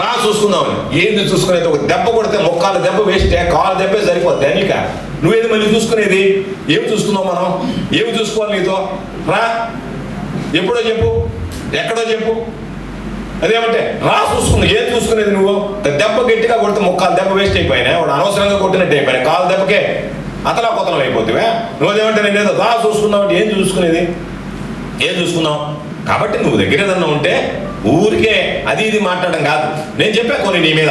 రా చూసుకుందామని ఏంది చూసుకునేది? ఒక దెబ్బ కొడితే మొక్కలు దెబ్బ వేస్తే కాలు దెబ్బే సరిపోద్ది అనిక నువ్వేది మళ్ళీ చూసుకునేది? ఏమి చూసుకుందాం మనం? ఏమి చూసుకోవాలి నీతో? రా. ఎప్పుడో చెప్పు. ఎక్కడో చెప్పు. అదేమంటే రా చూసుకుంది. ఏం చూసుకునేది నువ్వు? దెబ్బ గట్టిగా కొడితే ముక్కాలు దెబ్బ వేస్ట్ అయిపోయినా వాడు అనవసరంగా కొట్టినట్టు అయిపోయినా కాలు దెబ్బకే అతలా కొతలం అయిపోతావే. నువ్వేమంటే నేను ఏదో రా చూసుకున్నావు అంటే ఏం చూసుకునేది? ఏం చూసుకున్నావు కాబట్టి నువ్వు దగ్గర ఏదన్నా ఉంటే ఊరికే అది ఇది మాట్లాడడం కాదు. నేను చెప్పా కొన్ని నీ మీద.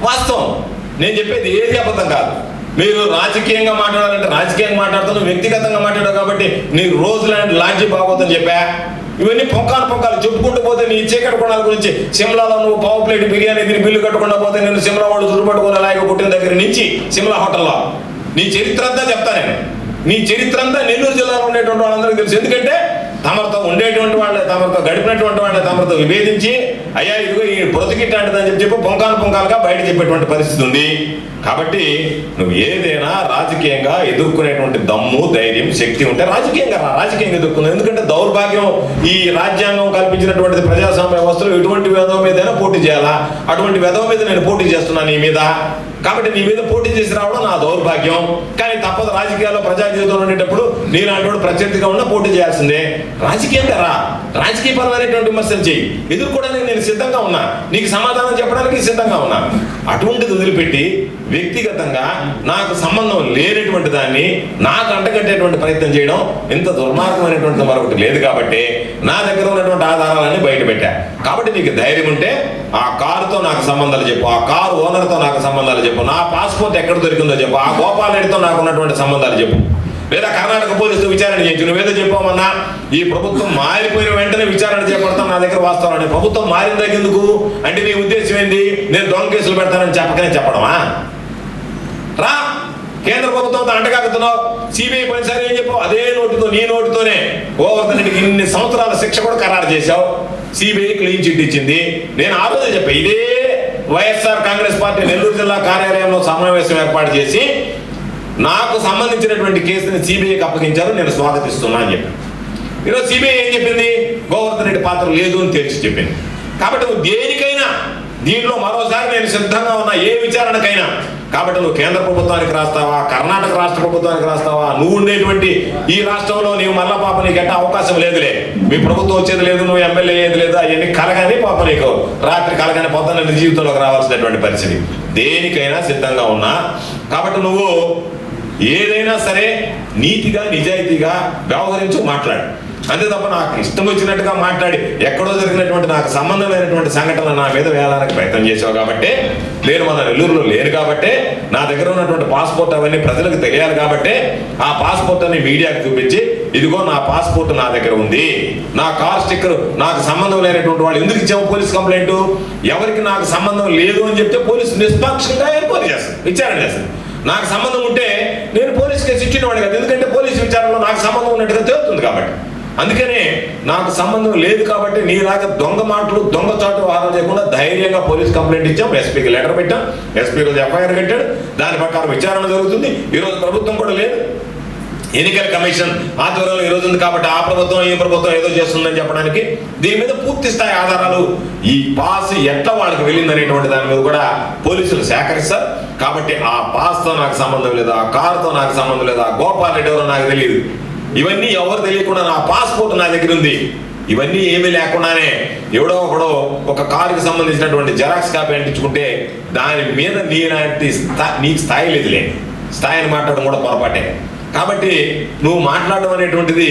వాస్తవం. నేను చెప్పేది ఏది అబద్ధం కాదు. మీరు రాజకీయంగా మాట్లాడాలంటే రాజకీయంగా మాట్లాడుతున్నావు వ్యక్తిగతంగా మాట్లాడావు కాబట్టి నీ రోజు లాంటి లాడ్జీ బాగోదని చెప్పా. ఇవన్నీ పొంకాలు పొంకాలు చెప్పుకుంటూ పోతే నీ చీకటి కొనాల గురించి సిమ్లాలో నువ్వు పావు ప్లేట్ బిర్యానీ తిని బిల్లు కట్టకుండా పోతే నేను సిమ్లా వాడు చుట్టుపట్టుకుని లాగా పుట్టిన దగ్గర నుంచి సిమ్లా హోటల్లో. నీ చరిత్ర అంతా చెప్తా నేను. నీ చరిత్ర అంతా నెల్లూరు జిల్లాలో ఉండేటువంటి వాళ్ళందరికీ తెలుసు. ఎందుకంటే తమరితో ఉండేటువంటి వాళ్ళే తమరితో గడిపినటువంటి వాళ్ళే తమరితో విభేదించి అయ్యా ఇదిగో ఈ బ్రతికిట్టాంటిదని చెప్పి చెప్పి పొంకాలు పొంకాలుగా బయట చెప్పేటువంటి పరిస్థితి ఉంది. కాబట్టి నువ్వు ఏదైనా రాజకీయంగా ఎదుర్కొనేటువంటి దమ్ము ధైర్యం శక్తి ఉంటే రాజకీయంగా రా రాజకీయంగా ఎదుర్కొన్నావు ఎందుకంటే దౌర్భాగ్యం ఈ రాజ్యాంగం కల్పించినటువంటి ప్రజాస్వామ్య వ్యవస్థలో ఎటువంటి విధవ మీదైనా పోటీ చేయాలా? అటువంటి విధవ మీద నేను పోటీ చేస్తున్నాను నీ మీద? కాబట్టి నీ మీద పోటీ చేసి రావడం నా దౌర్భాగ్యం. కానీ తప్పదు రాజకీయాల్లో ప్రజా జీవితంలో ఉండేటప్పుడు నేను అటువంటి ప్రత్యర్థిగా ఉన్న పోటీ చేయాల్సిందే. రాజకీయంగా రా. రాజకీయపరమైనటువంటి విమర్శలు చేయి ఎదుర్కోవడానికి నేను సిద్ధంగా ఉన్నా. నీకు సమాధానం చెప్పడానికి సిద్ధంగా ఉన్నా. అటువంటిది వదిలిపెట్టి వ్యక్తిగతంగా నాకు సంబంధం లేనటువంటి దాన్ని నాకు అంటగట్టేటువంటి ప్రయత్నం చేయడం ఇంత దుర్మార్గమైనటువంటి మరొకటి లేదు కాబట్టి నా దగ్గర ఉన్నటువంటి ఆధారాలన్నీ బయట పెట్టా. కాబట్టి నీకు ధైర్యం ఉంటే ఆ కారుతో నాకు సంబంధాలు చెప్పు ఆ కారు ఓనర్తో నాకు సంబంధాలు చెప్పు నా పాస్పోర్ట్ ఎక్కడ దొరికిందో చెప్పు ఆ గోపాల్ రెడ్డితో నాకు ఉన్నటువంటి సంబంధాలు చెప్పు. లేదా కర్ణాటక పోలీసులు విచారణ చేయొచ్చు నువ్వేదో చెప్పామన్నా ఈ ప్రభుత్వం మారిపోయిన వెంటనే విచారణ చేపడతాం నా దగ్గర వాస్తవాన్ని ప్రభుత్వం మారిన దగ్గర ఎందుకు? అంటే నీ ఉద్దేశం ఏంటి నేను దొంగ కేసులు పెడతానని చెప్పకనే చెప్పడమా? రా. కేంద్ర ప్రభుత్వంతో అంటగాగుతున్నావు సిబిఐ పనిసారి ఏం చెప్పావు? అదే నోటుతో నీ నోటితోనే. గోవర్ధన్ రెడ్డికి ఇన్ని సంవత్సరాల శిక్ష కూడా ఖరారు చేశావు. సిబిఐ క్లీన్ చిట్ ఇచ్చింది. నేను ఆ రోజే చెప్పా ఇదే వైఎస్ఆర్ కాంగ్రెస్ పార్టీ నెల్లూరు జిల్లా కార్యాలయంలో సమావేశం ఏర్పాటు చేసి నాకు సంబంధించినటువంటి కేసుని సిబిఐకి అప్పగించారు నేను స్వాగతిస్తున్నా అని చెప్పాను ఈరోజు సిబిఐ ఏం చెప్పింది? గోవర్ధన్ రెడ్డి పాత్ర లేదు అని తెలిసి చెప్పింది. కాబట్టి దేనికైనా దీంట్లో మరోసారి నేను సిద్ధంగా ఉన్నా ఏ విచారణకైనా కాబట్టి నువ్వు కేంద్ర ప్రభుత్వానికి రాస్తావా కర్ణాటక రాష్ట్ర ప్రభుత్వానికి రాస్తావా? నువ్వు ఉండేటువంటి ఈ రాష్ట్రంలో నీవు మళ్ళా పాప నీకు ఎట్ట అవకాశం లేదులే. మీ ప్రభుత్వం వచ్చేది లేదు నువ్వు ఎమ్మెల్యే ఏది లేదు అవన్నీ కలగానే పాప నీకు. రాత్రి కలగానే పొద్దున్న నీ జీవితంలోకి రావాల్సినటువంటి పరిస్థితి. దేనికైనా సిద్ధంగా ఉన్నా. కాబట్టి నువ్వు ఏదైనా సరే నీతిగా నిజాయితీగా వ్యవహరించు మాట్లాడు. అంతే తప్ప నాకు ఇష్టం వచ్చినట్టుగా మాట్లాడి ఎక్కడో జరిగినటువంటి నాకు సంబంధం లేనటువంటి సంఘటన నా మీద వేలానికి ప్రయత్నం చేసావు కాబట్టి నేను మన నెల్లూరులో లేను కాబట్టి నా దగ్గర ఉన్నటువంటి పాస్పోర్ట్ అవన్నీ ప్రజలకు తెలియాలి కాబట్టి ఆ పాస్పోర్ట్ అని మీడియాకి చూపించి ఇదిగో నా పాస్పోర్ట్ నా దగ్గర ఉంది. నా కార్ స్టిక్కర్ నాకు సంబంధం లేనటువంటి వాళ్ళు ఎందుకు ఇచ్చాము పోలీస్ కంప్లైంట్? ఎవరికి నాకు సంబంధం లేదు అని చెప్తే పోలీసు నిష్పక్షంగా ఎంక్వైరీ చేస్తారు విచారణ చేస్తారు. నాకు సంబంధం ఉంటే నేను పోలీస్ కేసు ఇచ్చిన వాడు కదా ఎందుకంటే పోలీస్ విచారణలో నాకు సంబంధం ఉన్నట్టుగా తెలుస్తుంది కాబట్టి. అందుకనే నాకు సంబంధం లేదు కాబట్టి నీలాగా దొంగ మాటలు దొంగ చాటు వారం చేయకుండా ధైర్యంగా పోలీస్ కంప్లైంట్ ఇచ్చాం. ఎస్పీకి లెటర్ పెట్టాం. ఎస్పీ రోజు ఎఫ్ఐఆర్ కట్టాడు. దాని ప్రకారం విచారణ జరుగుతుంది. ఈరోజు ప్రభుత్వం కూడా లేదు. ఎన్నికల కమిషన్ ఆధ్వర్యంలో ఈ రోజు ఉంది కాబట్టి ఆ ప్రభుత్వం ఈ ప్రభుత్వం ఏదో చేస్తుందని చెప్పడానికి దీని మీద పూర్తి స్థాయి ఆధారాలు ఈ పాస్ ఎట్లా వాళ్ళకి వెళ్ళిందనేటువంటి దాని మీద కూడా పోలీసులు సేకరిస్తారు. కాబట్టి ఆ పాస్తో నాకు సంబంధం లేదు ఆ కారుతో నాకు సంబంధం లేదు ఆ గోపాల్ రెడ్డి ఎవరో నాకు తెలియదు. ఇవన్నీ ఎవరు తెలియకుండా నా పాస్పోర్ట్ నా దగ్గర ఉంది. ఇవన్నీ ఏమీ లేకుండానే ఎవడో ఒకడో ఒక కారుకి సంబంధించినటువంటి జెరాక్స్ కాపీ అంటించుకుంటే దాని మీద నీలాంటి నీకు స్థాయి లేదులే స్థాయిని మాట్లాడడం కూడా పొరపాటే. కాబట్టి నువ్వు మాట్లాడడం అనేటువంటిది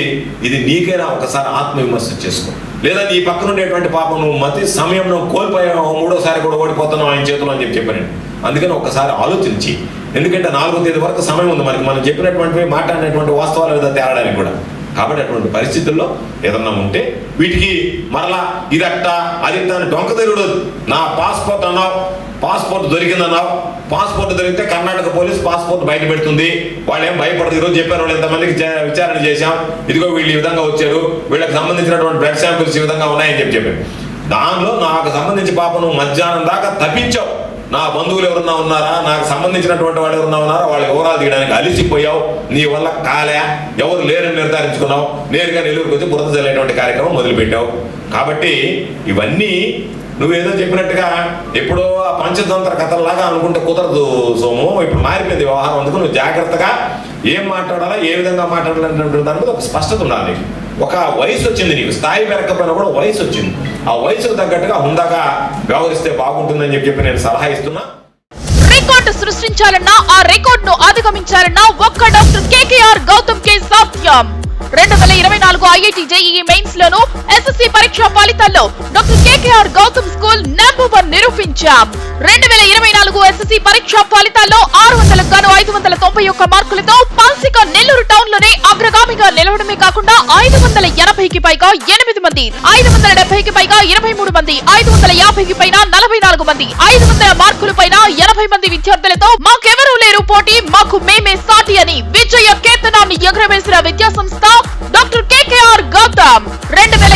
ఇది నీకైనా ఒకసారి ఆత్మవిమర్శ చేసుకో. లేదా నీ పక్కన ఉండేటువంటి పాపం నువ్వు మతి సమయం నువ్వు కోల్పోయావు మూడోసారి కూడా ఓడిపోతున్నావు ఆయన చేతిలో అని చెప్పి చెప్పాను అందుకని ఒకసారి ఆలోచించి ఎందుకంటే నాలుగో తేదీ వరకు సమయం ఉంది మనకి. మనం చెప్పినటువంటివి మాట్లాడినటువంటి వాస్తవాలు ఏదో తేరడానికి కూడా. కాబట్టి అటువంటి పరిస్థితుల్లో ఏదన్నా ఉంటే వీటికి మరలా ఇదట్ట అది దాని డొంక తిరగడదు నా పాస్పోర్ట్ అన్నావు పాస్పోర్ట్ దొరికిందన్నావు. పాస్పోర్ట్ దొరికితే కర్ణాటక పోలీస్ పాస్పోర్ట్ బయట పెడుతుంది. వాళ్ళు ఏం భయపడదు ఈరోజు చెప్పారు వాళ్ళు ఎంతమందికి విచారణ చేశాం. ఇదిగో వీళ్ళు ఈ విధంగా వచ్చారు. వీళ్ళకి సంబంధించినటువంటి బ్లడ్ శాంపిల్స్ ఈ విధంగా ఉన్నాయని చెప్పి చెప్పారు. దానిలో నాకు సంబంధించి పాప నువ్వు మధ్యాహ్నం దాకా తప్పించావు. నా బంధువులు ఎవరన్నా ఉన్నారా? నాకు సంబంధించినటువంటి వాళ్ళు ఎవరన్నా ఉన్నారా? వాళ్ళ వివరాలు తీయడానికి అలిసిపోయావు. నీ వల్ల కాలే. ఎవరు లేరని నిర్ధారించుకున్నావు. నేరుగా నెల్లూరుకు వచ్చి బురద జల్లేటువంటి కార్యక్రమం మొదలుపెట్టావు. కాబట్టి ఇవన్నీ నువ్వేదో చెప్పినట్టుగా ఎప్పుడో ఆ పంచతంత్ర కథల్లాగా అనుకుంటే కుదరదు సోము. ఇప్పుడు మారిపోయింది వ్యవహారం. అందుకు నువ్వు జాగ్రత్తగా ఏం మాట్లాడాలా ఏ విధంగా మాట్లాడాలనేటువంటి దాని మీద ఒక స్పష్టత ఉండాలి ఒక వయసు వచ్చింది నీకు. స్థాయి పెరగకపోయినా కూడా వయసు వచ్చింది. ఆ వయసుకు తగ్గట్టుగా హుందాగా వ్యవహరిస్తే బాగుంటుందని చెప్పి నేను సలహా ఇస్తున్నా. రికార్డు సృష్టించాలన్నా ఆ రికార్డును అధిగమించాలన్నా ఒక్క డాక్టర్ కేకేఆర్ గౌతమ్ కే సాధ్యం రెండు వేల ఇరవై నాలుగు ఐఐటి జేఈఈ మెయిన్స్ లోను ఎస్ఎస్సి పరీక్ష ఫలితాల్లో doctor KKR Gautam school number one నిరూపించాం. రెండు వేల ఇరవై నాలుగు ఎస్ఎస్సి పరీక్ష ఫలితాల్లో ఆరు వందలకు గాను ఐదు వందల తొంభై ఒక్క మార్కులతో పాల్సిక నెల్లూరు టౌన్లోనే అగ్రగామిగా నిలవడమే కాకుండా ఐదు వందల ఎనభైకి పైగా ఎనిమిది మంది ఐదు వందల డెబ్బైకి పైగా ఇరవై మూడు మంది ఐదు వందల యాభైకి పైన నలభై నాలుగు మంది ఐదు వందల మార్కుల పైన ఎనభై మంది విద్యార్థులతో మాకెవరూ లేరు పోటీ మాకు మేమే సాటి అని విజయ కేతనాన్ని ఎగురవేసిన విద్యా సంస్థ డాక్టర్ కేకేఆర్ గౌతమ్. రెండు వేల